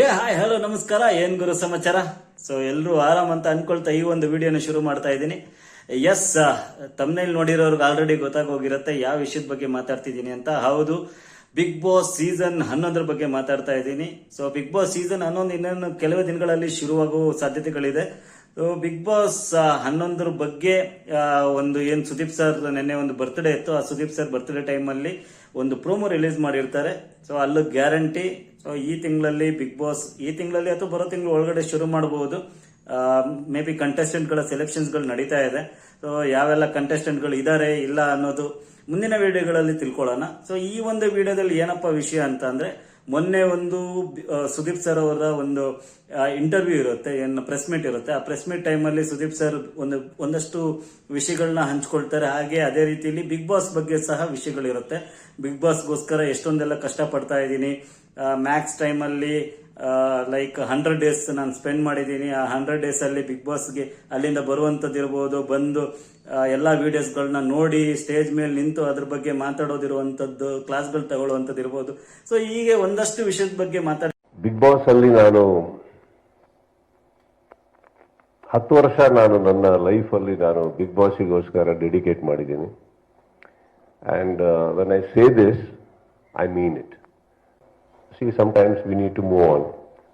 ಏ hi hello ನಮಸ್ಕಾರ. ಏನ್ ಗುರು ಸಮಾಚಾರ? ಸೊ ಎಲ್ಲರೂ ಆರಾಮ್ ಅಂತ ಅನ್ಕೊಳ್ತಾ ಈ ಒಂದು ವಿಡಿಯೋನ ಶುರು ಮಾಡ್ತಾ ಇದ್ದೀನಿ. ಎಸ್ ತಮ್ಮನೇಲಿ ನೋಡಿರೋರ್ಗೆ ಆಲ್ರೆಡಿ ಗೊತ್ತಾಗೋಗಿರುತ್ತೆ ಯಾವ ವಿಷಯದ ಬಗ್ಗೆ ಮಾತಾಡ್ತಿದ್ದೀನಿ ಅಂತ. ಹೌದು ಬಿಗ್ ಬಾಸ್ ಸೀಸನ್ ಹನ್ನೊಂದರ ಬಗ್ಗೆ ಮಾತಾಡ್ತಾ ಇದ್ದೀನಿ. ಸೊ ಬಿಗ್ ಬಾಸ್ ಸೀಸನ್ ಹನ್ನೊಂದು ಇನ್ನೊಂದು ಕೆಲವೇ ದಿನಗಳಲ್ಲಿ ಶುರುವಾಗುವ ಸಾಧ್ಯತೆಗಳಿದೆ. ಸೊ ಬಿಗ್ ಬಾಸ್ ಹನ್ನೊಂದ್ರ ಬಗ್ಗೆ ಒಂದು ಏನು ಸುದೀಪ್ ಸರ್ ನಿನ್ನೆ ಒಂದು ಬರ್ತ್ಡೇ ಇತ್ತು. ಆ ಸುದೀಪ್ ಸರ್ ಬರ್ತ್ಡೇ ಟೈಮಲ್ಲಿ ಒಂದು ಪ್ರೋಮೋ ರಿಲೀಸ್ ಮಾಡಿರ್ತಾರೆ. ಸೊ ಅಲ್ಲೂ ಗ್ಯಾರಂಟಿ ಸೊ ಈ ತಿಂಗಳಲ್ಲಿ ಬಿಗ್ ಬಾಸ್ ಈ ತಿಂಗಳಲ್ಲಿ ಅಥವಾ ಬರೋ ತಿಂಗಳು ಒಳಗಡೆ ಶುರು ಮಾಡಬಹುದು ಮೇ ಬಿ ಕಂಟೆಸ್ಟೆಂಟ್ಗಳ ಸೆಲೆಕ್ಷನ್ಸ್ಗಳು ನಡೀತಾ ಇದೆ. ಸೊ ಯಾವೆಲ್ಲ ಕಂಟೆಸ್ಟೆಂಟ್ಗಳು ಇದ್ದಾರೆ ಇಲ್ಲ ಅನ್ನೋದು ಮುಂದಿನ ವಿಡಿಯೋಗಳಲ್ಲಿ ತಿಳ್ಕೊಳ್ಳೋಣ. ಸೊ ಈ ಒಂದು ವಿಡಿಯೋದಲ್ಲಿ ಏನಪ್ಪ ವಿಷಯ ಅಂತ ಅಂದ್ರೆ ಮೊನ್ನೆ ಒಂದು ಸುದೀಪ್ ಸರ್ ಅವರ ಒಂದು ಇಂಟರ್ವ್ಯೂ ಇರುತ್ತೆ, ಏನು ಪ್ರೆಸ್ ಮೀಟ್ ಇರುತ್ತೆ. ಆ ಪ್ರೆಸ್ ಮೀಟ್ ಟೈಮಲ್ಲಿ ಸುದೀಪ್ ಸರ್ ಒಂದು, ಒಂದಷ್ಟು ವಿಷಯಗಳನ್ನ ಹಂಚ್ಕೊಳ್ತಾರೆ. ಹಾಗೆ ಅದೇ ರೀತಿಯಲ್ಲಿ ಬಿಗ್ ಬಾಸ್ ಬಗ್ಗೆ ಸಹ ವಿಷಯಗಳಿರುತ್ತೆ. ಬಿಗ್ ಬಾಸ್ಗೋಸ್ಕರ ಎಷ್ಟೊಂದೆಲ್ಲ ಕಷ್ಟಪಡ್ತಾ ಇದ್ದೀನಿ. ಮ್ಯಾಕ್ಸ್ ಟೈಮಲ್ಲಿ ಲೈಕ್ ಹಂಡ್ರೆಡ್ ಡೇಸ್ ನಾನು ಸ್ಪೆಂಡ್ ಮಾಡಿದ್ದೀನಿ. ಆ ಹಂಡ್ರೆಡ್ ಡೇಸ್ ಅಲ್ಲಿ ಬಿಗ್ ಬಾಸ್ಗೆ ಅಲ್ಲಿಂದ ಬರುವಂಥದ್ದು ಇರ್ಬೋದು, ಬಂದು ಎಲ್ಲ ವಿಡಿಯೋಸ್ಗಳನ್ನ ನೋಡಿ ಸ್ಟೇಜ್ ಮೇಲೆ ನಿಂತು ಅದ್ರ ಬಗ್ಗೆ ಮಾತಾಡೋದಿರುವಂತದ್ದು ಕ್ಲಾಸ್ಗಳು ತಗೊಳ್ಳುವಂಥದ್ದು ಇರ್ಬೋದು. ಸೊ ಹೀಗೆ ಒಂದಷ್ಟು ವಿಷಯದ ಬಗ್ಗೆ ಮಾತಾಡ ಬಿಗ್ ಬಾಸ್ ಅಲ್ಲಿ ನಾನು ಹತ್ತು ವರ್ಷ ನಾನು ನನ್ನ ಲೈಫಲ್ಲಿ ನಾನು ಬಿಗ್ ಬಾಸಿಗೋಸ್ಕರ ಡೆಡಿಕೇಟ್ ಮಾಡಿದ್ದೀನಿ. And when I say this I mean it see sometimes we need to move on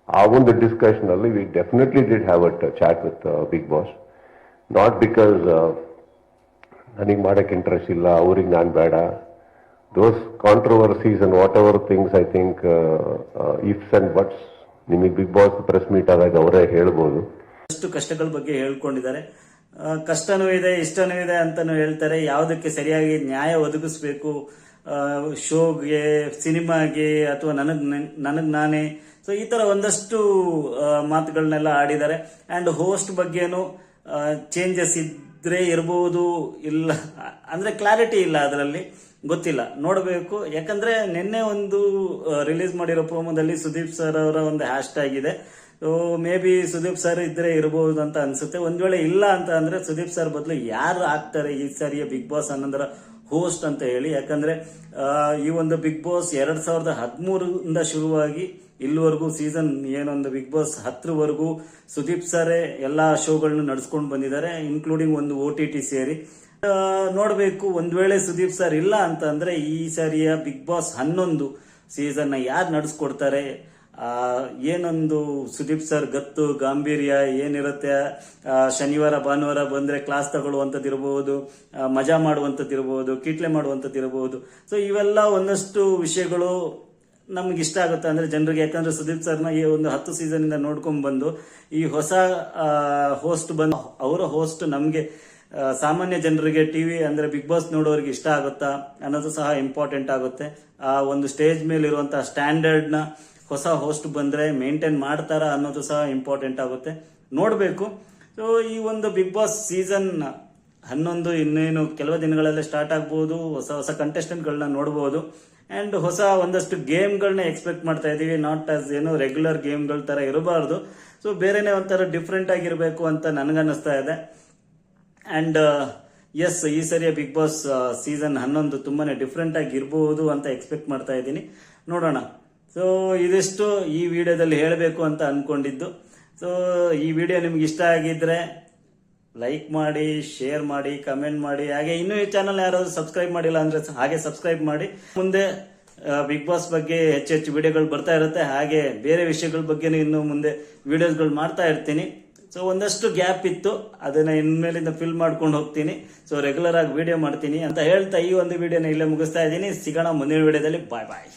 ಆ ಒಂದು ಡಿಸ್ಕಷನ್ ಅಲ್ಲಿ we definitely did have a chat with Big Boss not because ನನಗೆ ಮಾಡೋಕ್ಕೆ ಇಂಟ್ರೆಸ್ಟ್ ಇಲ್ಲ, ಅವ್ರಿಗೆ ನಾನು ಬೇಡ. Those controversies and whatever things I think ifs and buts ನಿಮಗೆ ಬಿಗ್ ಬಾಸ್ ಪ್ರೆಸ್ ಮೀಟ್ ಆದಾಗ ಅವರೇ ಹೇಳ್ಬೋದು. ಅಷ್ಟು ಕಷ್ಟಗಳ ಬಗ್ಗೆ ಹೇಳ್ಕೊಂಡಿದ್ದಾರೆ. ಕಷ್ಟನೂ ಇದೆ, ಇಷ್ಟನೂ ಇದೆ ಅಂತಾನು ಹೇಳ್ತಾರೆ. ಯಾವುದಕ್ಕೆ ಸರಿಯಾಗಿ ನ್ಯಾಯ ಒದಗಿಸ್ಬೇಕು? ಶೋಗೆ, ಸಿನಿಮಾಗೆ ಅಥವಾ ನನಗ್ ನನಗೆ ನಾನೇ. ಸೊ ಈ ತರ ಒಂದಷ್ಟು ಮಾತುಗಳನ್ನೆಲ್ಲ ಆಡಿದ್ದಾರೆ. ಅಂಡ್ ಹೋಸ್ಟ್ ಬಗ್ಗೆನೂ ಚೇಂಜಸ್ ಇದ್ರೆ ಇರಬಹುದು ಇಲ್ಲ, ಅಂದ್ರೆ ಕ್ಲಾರಿಟಿ ಇಲ್ಲ ಅದರಲ್ಲಿ. ಗೊತ್ತಿಲ್ಲ. ನೋಡಬೇಕು. ಯಾಕಂದ್ರೆ ನಿನ್ನೆ ಒಂದು ರಿಲೀಸ್ ಮಾಡಿರೋ ಪ್ರೋಮೋದಲ್ಲಿ ಸುದೀಪ್ ಸರ್ ಅವರ ಒಂದು ಹ್ಯಾಶ್ ಟ್ಯಾಗ್ ಇದೆ. So maybe Sudeep sir ಇದ್ರೆ ಇರಬಹುದು ಅಂತ ಅನ್ಸುತ್ತೆ. ಒಂದ್ ವೇಳೆ ಇಲ್ಲ ಅಂತ ಅಂದ್ರೆ ಸುದೀಪ್ ಸರ್ ಬದಲು ಯಾರು ಆಗ್ತಾರೆ ಈ ಸಾರಿಯ ಬಿಗ್ ಬಾಸ್ ಅನ್ನೋದರ ಹೋಸ್ಟ್ ಅಂತ ಹೇಳಿ. ಯಾಕಂದ್ರೆ ಈ ಒಂದು ಬಿಗ್ ಬಾಸ್ ಎರಡ್ ಸಾವಿರದ ಹದಿಮೂರಿಂದ ಶುರುವಾಗಿ ಇಲ್ಲಿವರೆಗೂ ಸೀಸನ್ ಏನೊಂದು ಬಿಗ್ ಬಾಸ್ ಹತ್ತರವರೆಗೂ ಸುದೀಪ್ ಸರೇ ಎಲ್ಲಾ ಶೋಗಳನ್ನ ನಡೆಸ್ಕೊಂಡು ಬಂದಿದ್ದಾರೆ ಇನ್ಕ್ಲೂಡಿಂಗ್ ಒಂದು ಓ ಟಿ ಟಿ ಸೇರಿ. ನೋಡಬೇಕು, ಒಂದ್ ವೇಳೆ ಸುದೀಪ್ ಸರ್ ಇಲ್ಲ ಅಂತ ಈ ಸಾರಿಯ ಬಿಗ್ ಬಾಸ್ ಹನ್ನೊಂದು ಸೀಸನ್ನ ಯಾರು ನಡೆಸ್ಕೊಡ್ತಾರೆ? ಏನೊಂದು ಸುದೀಪ್ ಸರ್ ಗತ್ತು ಗಾಂಭೀರ್ಯ ಏನಿರುತ್ತೆ? ಶನಿವಾರ ಭಾನುವಾರ ಬಂದ್ರೆ ಕ್ಲಾಸ್ ತಗೊಳ್ಳುವಂಥದ್ದು ಇರಬಹುದು ಆ, ಮಜಾ ಮಾಡುವಂಥದ್ದು ಕೀಟ್ಲೆ ಕಿಟ್ಲೆ ಮಾಡುವಂಥದ್ದು ಇರಬಹುದು ಸೊ ಇವೆಲ್ಲ ಒಂದಷ್ಟು ವಿಷಯಗಳು ನಮ್ಗೆ ಇಷ್ಟ ಆಗುತ್ತೆ. ಅಂದ್ರೆ ಜನರಿಗೆ ಯಾಕಂದ್ರೆ ಸುದೀಪ್ ಸರ್ನ ಈ ಒಂದು ಹತ್ತು ಸೀಸನ್ ಇಂದ ನೋಡ್ಕೊಂಡ್ ಬಂದು ಈ ಹೊಸ ಹೋಸ್ಟ್ ಬಂದು ಅವರ ಹೋಸ್ಟ್ ನಮ್ಗೆ ಸಾಮಾನ್ಯ ಜನರಿಗೆ ಟಿವಿ ಅಂದ್ರೆ ಬಿಗ್ ಬಾಸ್ ನೋಡೋರಿಗೆ ಇಷ್ಟ ಆಗುತ್ತಾ ಅನ್ನೋದು ಸಹ ಇಂಪಾರ್ಟೆಂಟ್ ಆಗುತ್ತೆ. ಆ ಒಂದು ಸ್ಟೇಜ್ ಮೇಲೆ ಇರುವಂತಹ ಸ್ಟ್ಯಾಂಡರ್ಡ್ನ ಹೊಸ ಹೋಸ್ಟ್ ಬಂದ್ರೆ ಮೇಂಟೈನ್ ಮಾಡ್ತಾರ ಅನ್ನೋದು ಸಹ ಇಂಪಾರ್ಟೆಂಟ್ ಆಗುತ್ತೆ. ನೋಡಬೇಕು. ಸೊ ಈ ಒಂದು ಬಿಗ್ ಬಾಸ್ ಸೀಸನ್ ಹನ್ನೊಂದು, ಇನ್ನೇನು ಕೆಲವು ದಿನಗಳಲ್ಲೇ ಸ್ಟಾರ್ಟ್ ಆಗ್ಬೋದು. ಹೊಸ ಹೊಸ ಕಂಟೆಸ್ಟೆಂಟ್ಗಳನ್ನ ನೋಡಬಹುದು ಅಂಡ್ ಹೊಸ ಒಂದಷ್ಟು ಗೇಮ್ಗಳನ್ನ ಎಕ್ಸ್ಪೆಕ್ಟ್ ಮಾಡ್ತಾ ಇದ್ದೀವಿ ನಾಟ್ ಆಸ್ ಏನು ರೆಗ್ಯುಲರ್ ಗೇಮ್ಗಳ ತರ ಇರಬಾರ್ದು. ಸೊ ಬೇರೆನೆ ಒಂಥರ ಡಿಫ್ರೆಂಟ್ ಆಗಿರಬೇಕು ಅಂತ ನನಗನ್ನಿಸ್ತಾ ಇದೆ. ಅಂಡ್ ಎಸ್ ಈ ಸರಿಯ ಬಿಗ್ ಬಾಸ್ ಸೀಸನ್ ಹನ್ನೊಂದು ತುಂಬಾನೇ ಡಿಫ್ರೆಂಟ್ ಇರಬಹುದು ಅಂತ ಎಕ್ಸ್ಪೆಕ್ಟ್ ಮಾಡ್ತಾ ಇದ್ದೀನಿ ನೋಡೋಣ. ಸೊ ಇದಿಷ್ಟು ಈ ವಿಡಿಯೋದಲ್ಲಿ ಹೇಳಬೇಕು ಅಂತ ಅಂದ್ಕೊಂಡಿದ್ದು ಸೊ ಈ ವಿಡಿಯೋ ನಿಮ್ಗೆ ಇಷ್ಟ ಆಗಿದ್ರೆ ಲೈಕ್ ಮಾಡಿ ಶೇರ್ ಮಾಡಿ ಕಮೆಂಟ್ ಮಾಡಿ. ಹಾಗೆ ಇನ್ನೂ ಈ ಚಾನಲ್ ಯಾರಾದರೂ ಸಬ್ಸ್ಕ್ರೈಬ್ ಮಾಡಿಲ್ಲ ಅಂದ್ರೆ ಹಾಗೆ ಸಬ್ಸ್ಕ್ರೈಬ್ ಮಾಡಿ. ಮುಂದೆ ಬಿಗ್ ಬಾಸ್ ಬಗ್ಗೆ ಹೆಚ್ಚು ಹೆಚ್ಚು ವಿಡಿಯೋಗಳು ಬರ್ತಾ ಇರುತ್ತೆ. ಹಾಗೆ ಬೇರೆ ವಿಷಯಗಳ ಬಗ್ಗೆನೂ ಇನ್ನು ಮುಂದೆ ವಿಡಿಯೋಸ್ಗಳು ಮಾಡ್ತಾ ಇರ್ತೀನಿ. ಸೊ ಒಂದಷ್ಟು ಗ್ಯಾಪ್ ಇತ್ತು. ಅದನ್ನ ಇನ್ಮೇಲಿಂದ ಫಿಲ್ ಮಾಡ್ಕೊಂಡು ಹೋಗ್ತೀನಿ. ಸೊ ರೆಗ್ಯುಲರ್ ಆಗಿ ವಿಡಿಯೋ ಮಾಡ್ತೀನಿ ಅಂತ ಹೇಳ್ತಾ ಈ ಒಂದು ವಿಡಿಯೋನ ಇಲ್ಲೇ ಮುಗಿಸ್ತಾ ಇದ್ದೀನಿ. ಸಿಗೋಣ ಮುಂದಿನ ವಿಡಿಯೋದಲ್ಲಿ. ಬಾಯ್ ಬಾಯ್